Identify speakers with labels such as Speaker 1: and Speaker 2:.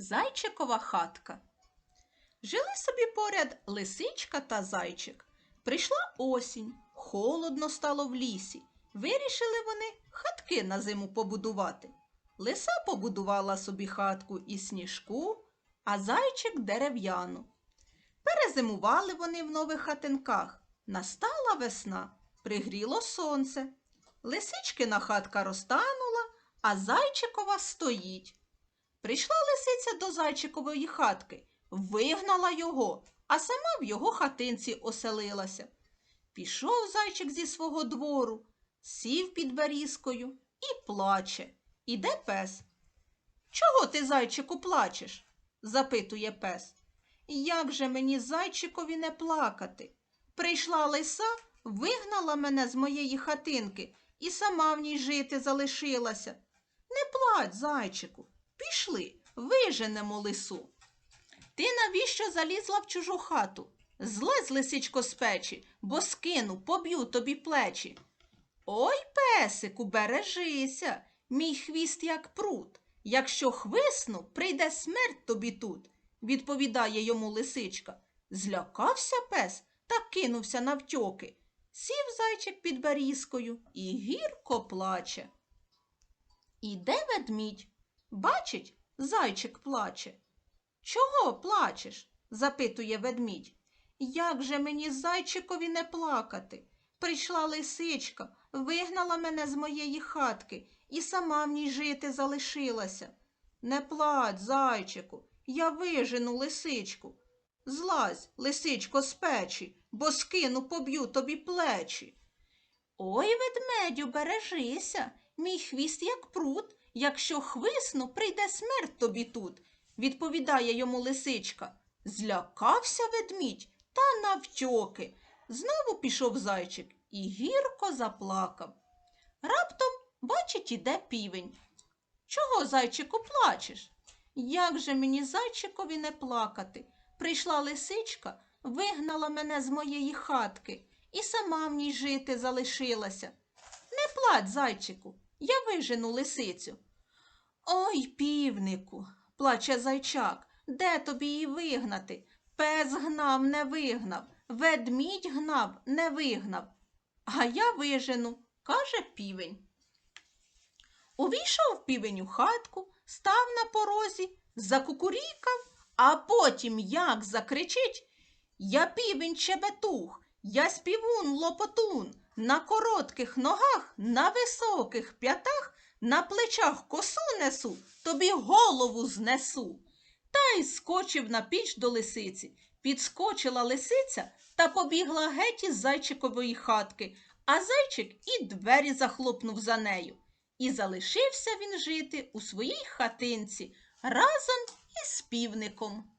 Speaker 1: Зайчикова хатка. Жили собі поряд лисичка та зайчик. Прийшла осінь, холодно стало в лісі. Вирішили вони хатки на зиму побудувати. Лиса побудувала собі хатку із сніжку, а зайчик дерев'яну. Перезимували вони в нових хатинках. Настала весна, пригріло сонце. Лисичкина хатка розтанула, а зайчикова стоїть. Прийшла лисиця до зайчикової хатки, вигнала його, а сама в його хатинці оселилася. Пішов зайчик зі свого двору, сів під берізкою і плаче. Іде пес. Чого ти, зайчику, плачеш? запитує пес. Як же мені зайчикові не плакати? Прийшла лиса, вигнала мене з моєї хатинки і сама в ній жити залишилася. Не плач, зайчику, пішли, виженемо лису. Ти навіщо залізла в чужу хату? Злезь, лисичко, з печі, бо скину, поб'ю тобі плечі. Ой, песику, бережися, мій хвіст як прут. Якщо хвисну, прийде смерть тобі тут, відповідає йому лисичка. Злякався пес та кинувся навтьоки. Сів зайчик під берізкою і гірко плаче. Іде ведмідь. Бачить, зайчик плаче. Чого плачеш? запитує ведмідь. Як же мені зайчикові не плакати? Прийшла лисичка, вигнала мене з моєї хатки і сама в ній жити залишилася. Не плач, зайчику, я вижену лисичку. Злазь, лисичко, з печі, бо скину, поб'ю тобі плечі. Ой, ведмедю, бережися, мій хвіст як прут. Якщо хвисну, прийде смерть тобі тут, відповідає йому лисичка. Злякався ведмідь та навтьоки. Знову пішов зайчик і гірко заплакав. Раптом, бачить, іде півень. Чого, зайчику, плачеш? Як же мені зайчикові не плакати? Прийшла лисичка, вигнала мене з моєї хатки і сама в ній жити залишилася. Не плач, зайчику, я вижену лисицю. Ой, півнику, плаче зайчак, де тобі її вигнати? Пес гнав, не вигнав, ведмідь гнав, не вигнав. А я вижену, каже півень. Увійшов півень у хатку, став на порозі, закукурікав, а потім як закричить Я півень чебетух, я співун лопотун, на коротких ногах, на високих п'ятах, на плечах косу несу, тобі голову знесу. Та й скочив на піч до лисиці. Підскочила лисиця та побігла геть із зайчикової хатки, а зайчик і двері захлопнув за нею. І залишився він жити у своїй хатинці разом із півником.